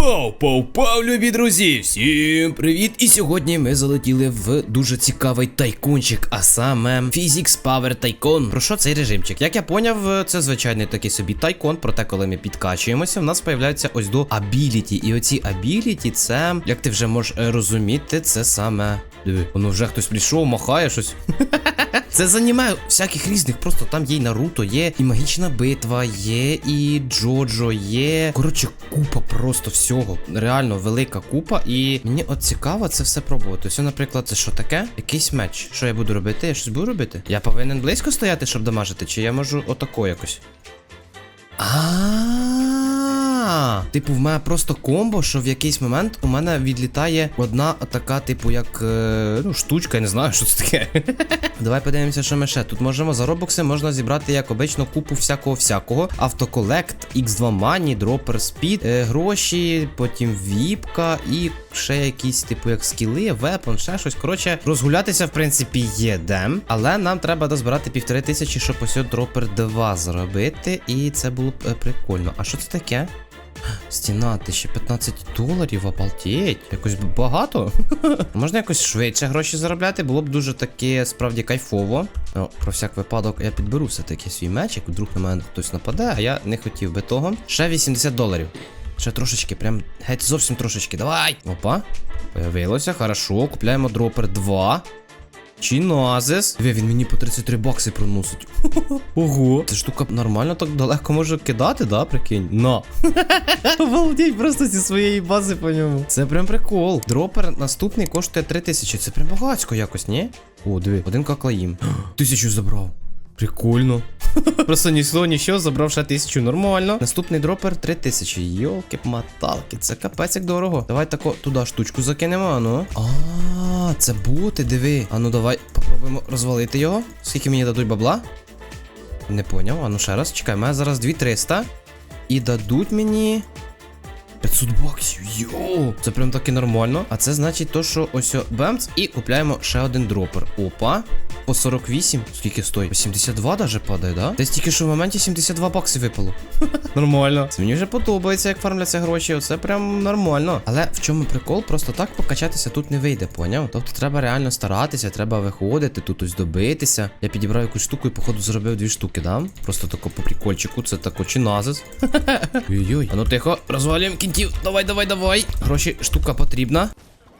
Пау, пау, пау, любі друзі! Всім привіт! І сьогодні ми залетіли в дуже цікавий тайкунчик, а саме Physics Power Tycoon. Про що цей режимчик? Як я поняв, це звичайний такий собі тайкон, проте коли ми підкачуємося, в нас появляється ось до абіліті. І оці абіліті, це, як ти вже можеш розуміти, це саме. Диви, воно вже хтось прийшов, махає щось. Це з аніме всяких різних, просто там є і Наруто, є і магічна битва, є і Джоджо, є. Коротше, купа просто всього. Реально велика купа. І мені от цікаво це все пробувати. Ось, наприклад, це що таке? Якийсь меч. Що я буду робити? Я щось буду робити? Я повинен близько стояти, щоб дамажити, чи я можу отако якось? А, типу, в мене просто комбо, що в якийсь момент у мене відлітає одна така, типу, як е, ну, штучка, я не знаю, що це таке. Давай подивимося, що ми ще. Тут можемо за робокси можна зібрати, як обично, купу всякого всякого. Автоколект, X2 Money, Dropper Speed, е, гроші, потім віпка і ще якісь, типу, як скіли, вепон, ще щось. Коротше, розгулятися, в принципі, є де. Але нам треба дозбирати півтори тисячі, щоб ось Dropper 2 зробити. І це було б е, прикольно. А що це таке? Стіна 1015 доларів, обалдеть. Якось багато. Можна якось швидше гроші заробляти, було б дуже таке справді кайфово. О, про всяк випадок я підберу все-таки свій мечик, вдруг на мене хтось нападе, а я не хотів би того. Ще 80 доларів. Ще трошечки, прям геть зовсім трошечки. Давай! Опа. Появилося, хорошо. Купляємо дропер 2. Чиназис. Диви, він мені по 33 бакси проносить. Ого. Ця штука нормально так далеко може кидати, да, прикинь? На. Обалдеть просто зі своєї бази по ньому. Це прям прикол. Дропер наступний коштує 3000. Це прям багацько якось, ні? О, диви, один каклаїм. Тисячу забрав. Прикольно. Просто ні слово, нічого, забрав ще тисячу, нормально. Наступний дропер 3000. Йолки маталки це капець як дорого. Давай тако туди штучку закинемо, ану. А, це боти, диви. Ану, давай попробуємо розвалити його. Скільки мені дадуть бабла? Не поняв, ану ще раз. Чекай, мене зараз 2300. І дадуть мені. 500 баксів, йоу! Це прям таки нормально. А це значить то, що ось бемц, і купляємо ще один дропер. Опа. По 48. Скільки стоїть? По 72 даже падає, да? Десь тільки що в моменті 72 бакси випало. Нормально. Це мені вже подобається, як фармляться гроші. Оце прям нормально. Але в чому прикол? Просто так покачатися тут не вийде, поняв? Тобто треба реально старатися, треба виходити, тут ось добитися. Я підібрав якусь штуку і, походу, зробив дві штуки, да? Просто тако по прикольчику, це тако чиназис. Ой-ой. А ну тихо, розвалюємо кінтів. Давай, давай, давай. Гроші, штука потрібна.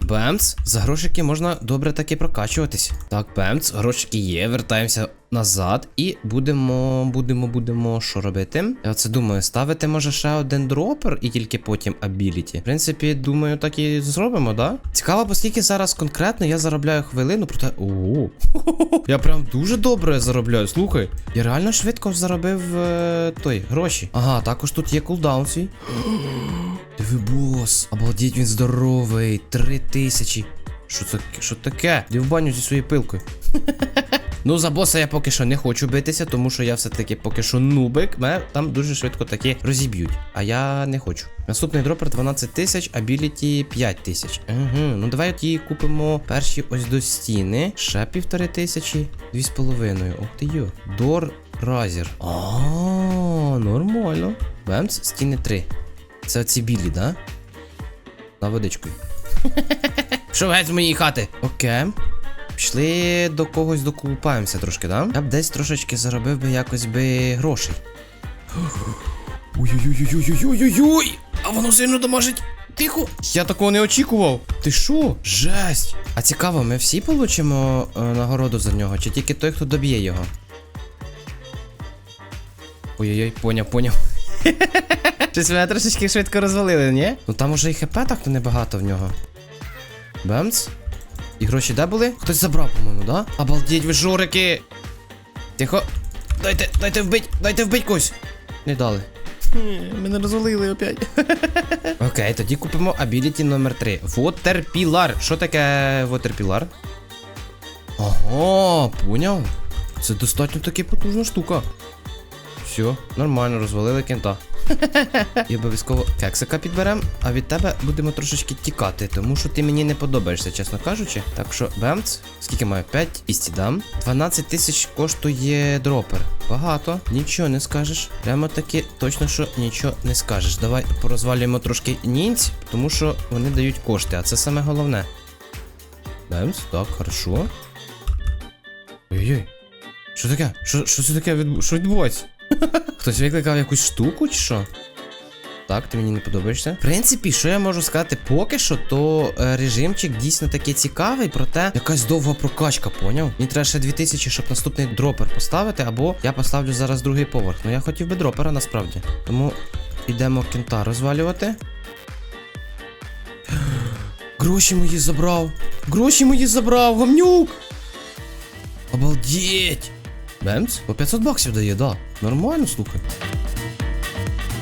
Бемц, за грошики можна добре таки прокачуватись. Так, бемц, грошики є, вертаємося назад і будемо, будемо, будемо що робити? Я оце думаю, ставити може ще один дропер і тільки потім абіліті. В принципі, думаю, так і зробимо, да? Цікаво, оскільки зараз конкретно я заробляю хвилину, проте. Ого. Я прям дуже добре заробляю. Слухай. Я реально швидко заробив е, той гроші. Ага, також тут є кулдаун свій. Диви бос. Обалдеть, він здоровий. Три тисячі. Що це що таке? Іди в баню зі своєю пилкою. Ну, за боса я поки що не хочу битися, тому що я все-таки поки що нубик. Мене там дуже швидко таки розіб'ють. А я не хочу. Наступний дропер 12 тисяч, абіліті 5 тисяч. Угу, ну давай її купимо перші ось до стіни. Ще півтори тисячі, дві з половиною. Ох ти йо. Дор Разір. А, нормально. Бемц, стіни 3. Це оці білі, да? На водичку. Що геть з моєї хати? Окей. Пішли до когось докупаємося трошки, да? Я б десь трошечки заробив би якось би грошей. Ой-ой-ой-ой-ой-ой-ой! А воно сильно домажить. Тихо! Я такого не очікував. Ти що? Жесть! А цікаво, ми всі получимо е, нагороду за нього, чи тільки той, хто доб'є його? Ой-ой-ой, поняв, поняв. Щось мене трошечки швидко розвалили, ні? Ну там уже і хп так-то небагато в нього. Бемц. І гроші де були? Хтось забрав, по-моєму, да? Обалдеть, ви жорики! Тихо. Дайте, дайте вбить, дайте вбить когось. Не дали. Мене розвалили опять. Окей, тоді купимо абіліті номер 3. Вотерпілар. Що таке вотерпілар? Ага, поняв. Це достатньо таки потужна штука. Все, нормально, розвалили кента. І обов'язково кексика підберемо, а від тебе будемо трошечки тікати, тому що ти мені не подобаєшся, чесно кажучи. Так що, бемц, скільки маю? 5 200 дам. 12 тисяч коштує дропер. Багато, нічого не скажеш. Прямо таки точно, що нічого не скажеш. Давай порозвалюємо трошки нінць, тому що вони дають кошти, а це саме головне. Бемц, так, хорошо. Ой-ой. Що таке? Що, це таке. Що відбувається? Хтось викликав якусь штуку чи що? Так, ти мені не подобаєшся. В принципі, що я можу сказати поки що, то е, режимчик дійсно такий цікавий, проте якась довга прокачка, поняв? Мені треба ще 2000, щоб наступний дропер поставити, або я поставлю зараз другий поверх. Ну я хотів би дропера насправді. Тому йдемо кента розвалювати. Гроші мої забрав! Гроші мої забрав, гамнюк! Обалдеть! Бемц? По 500 баксів дає, да. Нормально, слухай.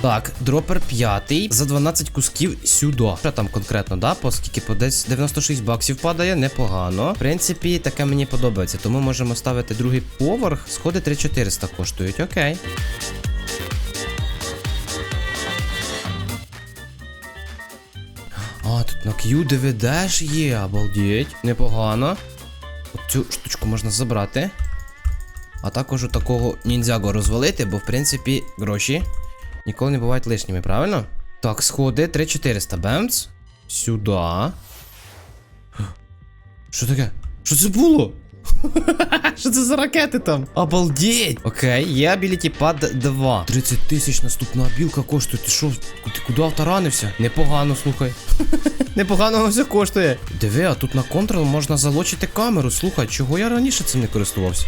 Так, дропер п'ятий за 12 кусків сюди. Що там конкретно, да? По скільки по десь 96 баксів падає, непогано. В принципі, таке мені подобається, тому можемо ставити другий поверх. Сходи 3400 коштують, окей. А, тут на Q DVD ж є, обалдеть. Непогано. От цю штучку можна забрати. А також у такого ніндзяго розвалити, бо в принципі гроші ніколи не бувають лишніми, правильно? Так, сходи 3400 бемц. Сюда. Що таке? Що це було? Що це за ракети там? Обалдеть! Окей, є Ability Pad 2. 30 тисяч наступна білка коштує. Ти що, ти куди втаранився? Непогано, слухай. Непогано все коштує. Диви, а тут на контрол можна залочити камеру. Слухай, чого я раніше цим не користувався?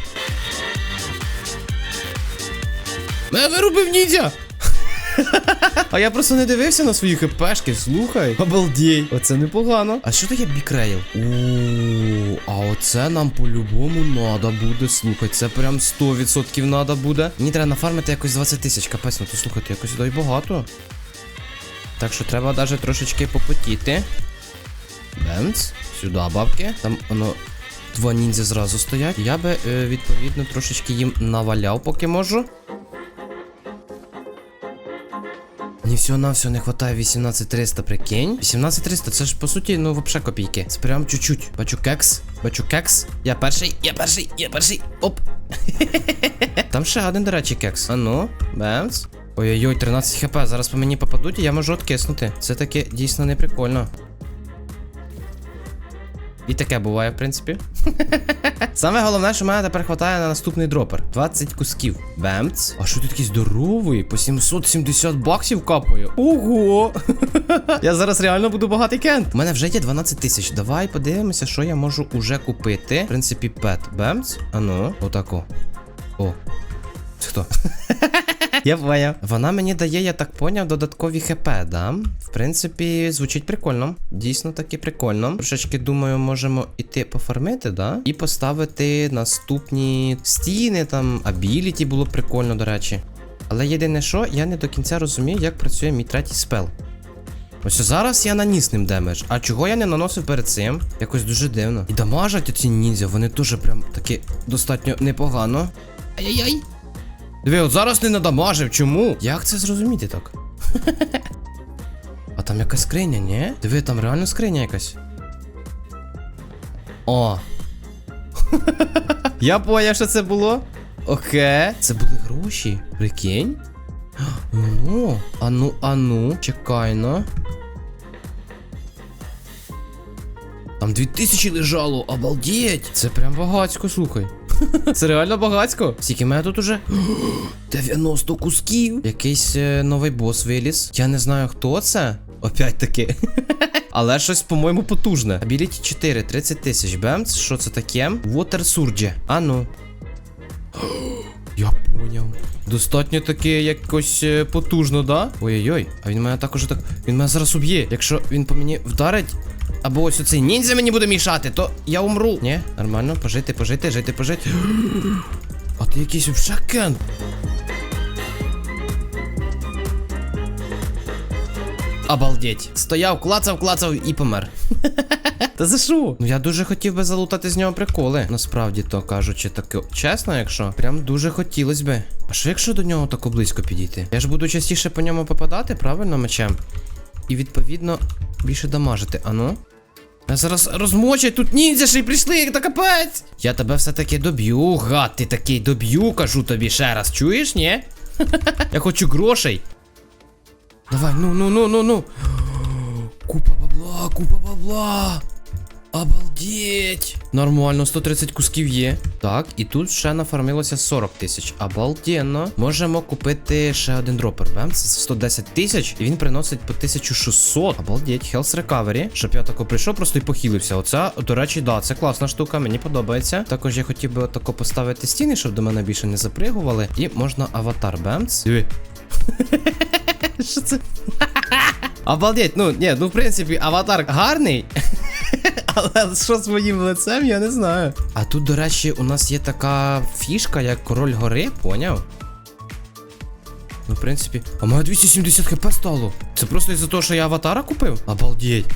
Мене вирубив ніндзя! А я просто не дивився на свої хпшки, слухай. Обалдій. Оце непогано. А що таке бікрейл? О, а оце нам по-любому надо буде. Слухай, це прям 100% надо буде. Мені треба нафармити якось 20 тисяч. Капець, ну то слухайте, якось дай багато. Так що треба навіть трошечки попотіти. Бенц. Сюди бабки. Там воно. Два ніндзя зразу стоять. Я би, е, відповідно, трошечки їм наваляв, поки можу. Всього на всього не хватає 18300, прикинь. 18300, це ж по суті, ну вообще копійки. Це прям чуть-чуть. Бачу кекс, бачу кекс. Я перший, я перший, я перший. Оп. Там ще один, до речі, кекс. А ну, бемс. Ой-ой-ой, 13 хп. Зараз по мені попадуть, і я можу откиснути. Це таке дійсно не прикольно. І таке буває, в принципі. Саме головне, що мене тепер хватає на наступний дропер. 20 кусків. Бемц. А що ти такий здоровий? По 770 баксів капає. Ого! я зараз реально буду багатий кент. У мене вже є 12 тисяч. Давай подивимося, що я можу уже купити. В принципі, пет. Бемц. Ану, отако. О. Це хто? Я поняв. Вона мені дає, я так поняв, додаткові хп, да? В принципі, звучить прикольно. Дійсно таки прикольно. Трошечки думаю, можемо іти пофармити, да? І поставити наступні стіни, там, абіліті було б прикольно, до речі. Але єдине що, я не до кінця розумію, як працює мій третій спел. Ось зараз я наніс ним демедж. А чого я не наносив перед цим? Якось дуже дивно. І дамажать оці ніндзя, вони теж прям таки достатньо непогано. Ай-яй-яй. Диви, от зараз не надамажив, чому? Як це зрозуміти так? а там якась скриня, ні? Диви, там реально скриня якась. О. Я поняв, що це було. Окей. Це були гроші. Прикинь. Ну, ану, ану, чекайно. Там 2000 лежало, обалдеть! Це прям багацько, слухай. Це реально багацько. Скільки мене тут уже? 90 кусків. Якийсь е, новий бос виліз. Я не знаю, хто це. Опять таки. Але щось, по-моєму, потужне. Ability 4, 30 тисяч. Бемц, що це таке? Water Surge. А ну. Я поняв. Достатньо таки якось е, потужно, да? Ой-ой-ой, а він мене також так. Він мене зараз уб'є. Якщо він по мені вдарить. Або ось оцей ніндзя мені буде мішати, то я умру. Ні, нормально, пожити, пожити, жити, пожити. А ти якийсь вшакен. Обалдеть. Стояв, клацав, клацав і помер. Та за що? Ну я дуже хотів би залутати з нього приколи. Насправді то кажучи, таке чесно, якщо прям дуже хотілось би. А що якщо до нього тако близько підійти? Я ж буду частіше по ньому попадати, правильно, мечем? І відповідно більше дамажити. Ану. Я зараз розмочать, тут ніндзя ще й прийшли, як та капець. Я тебе все-таки доб'ю, гад, ти такий доб'ю, кажу тобі ще раз, чуєш, ні? Я хочу грошей. Давай, ну, ну, ну, ну, ну. Купа бабла, купа бабла. Обалдеть! Нормально, 130 кусків є. Так, і тут ще нафармилося 40 тисяч. Обалденно. Можемо купити ще один дропер. Бем, це 110 тисяч, і він приносить по 1600. Обалдеть, Health Recovery. Щоб я тако прийшов, просто і похилився. Оце, до речі, да, це класна штука, мені подобається. Також я хотів би отако поставити стіни, щоб до мене більше не запригували. І можна аватар Бемц. Диви. Що це? Обалдеть, ну ні, ну в принципі, аватар гарний. Але що з моїм лицем, я не знаю. А тут, до речі, у нас є така фішка, як король гори, поняв? Ну, в принципі. А в 270 хп стало. Це просто із-за того, що я аватара купив? Обалдеть.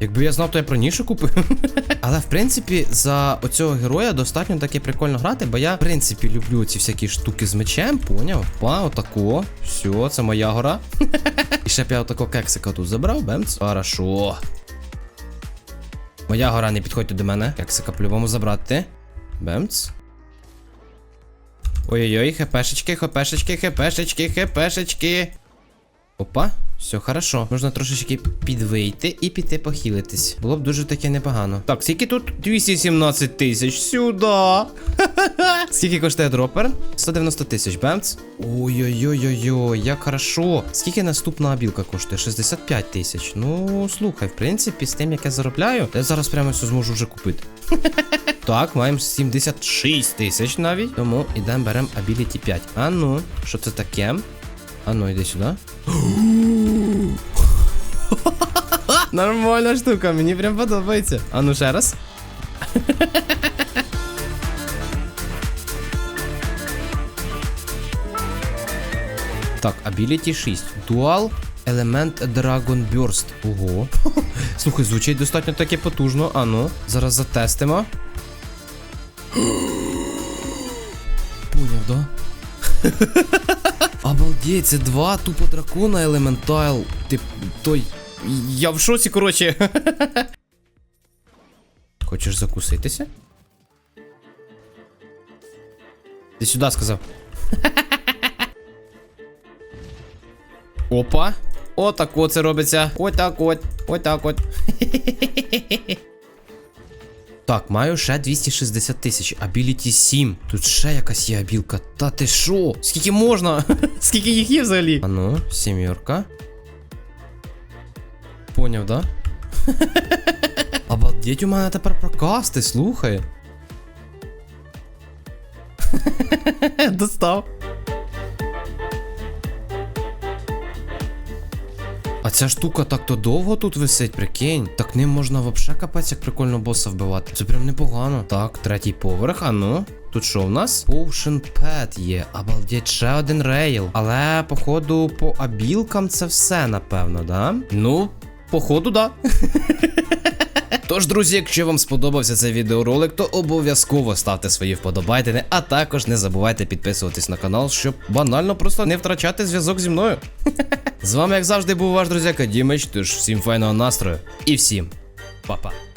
Якби я знав, то я б раніше купив. Але в принципі, за оцього героя достатньо таки прикольно грати, бо я в принципі люблю ці всякі штуки з мечем, поняв? Па, отако. Все, це моя гора. І ще б я отако кексика тут забрав, бемц. Хорошо. Моя гора, не підходьте до мене. Кексика по-любому забрати. Бемц. Ой-ой-ой, хпшечки, хпшечки, хпшечки, хпшечки. Опа, все хорошо. Можна трошечки підвийти і піти похилитись. Було б дуже таке непогано. Так, скільки тут? 217 тисяч. Сюда. скільки коштує дропер? 190 тисяч, бемц. Ой-ой-ой-ой-ой, як хорошо. Скільки наступна білка коштує? 65 тисяч. Ну, слухай, в принципі, з тим, як я заробляю, я зараз прямо все зможу вже купити. Так, маємо 76 тисяч навіть. Тому ідемо беремо Ability 5. А ну, що це таке? А ну, йди сюди. Нормальна штука, мені прям подобається. А ну ще раз. Так, Ability 6. Dual Element Dragon Burst. Ого. Слухай, звучить достатньо таки потужно. А ну, зараз затестимо. Поняв, да? Обалдеть, це два тупо дракона елементайл. Ти той. Я в шоці, короче. Хочеш закуситися? Ти сюди сказав. Опа. Отак от це робиться. Отак от. Отак от. Так, маю ще 260 тисяч. Ability 7. Тут ще якась є абілка. Та ти шо? Скільки можна? Скільки їх є взагалі? А ну, сімерка. Поняв, да? Обалдеть, у мене тепер прокасти, слухай. Достав. Ця штука так-то довго тут висить, прикинь. Так ним можна вообще капець як прикольно боса вбивати. Це прям непогано. Так, третій поверх, а ну. Тут що в нас? Potion Pet є. Обалдеть, ще один рейл. Але, походу, по абілкам це все, напевно, да? Ну, походу, да. Тож, друзі, якщо вам сподобався цей відеоролик, то обов'язково ставте свої вподобайтини, а також не забувайте підписуватись на канал, щоб банально просто не втрачати зв'язок зі мною. З вами, як завжди, був ваш друзяка Дімич, тож всім файного настрою і всім па-па.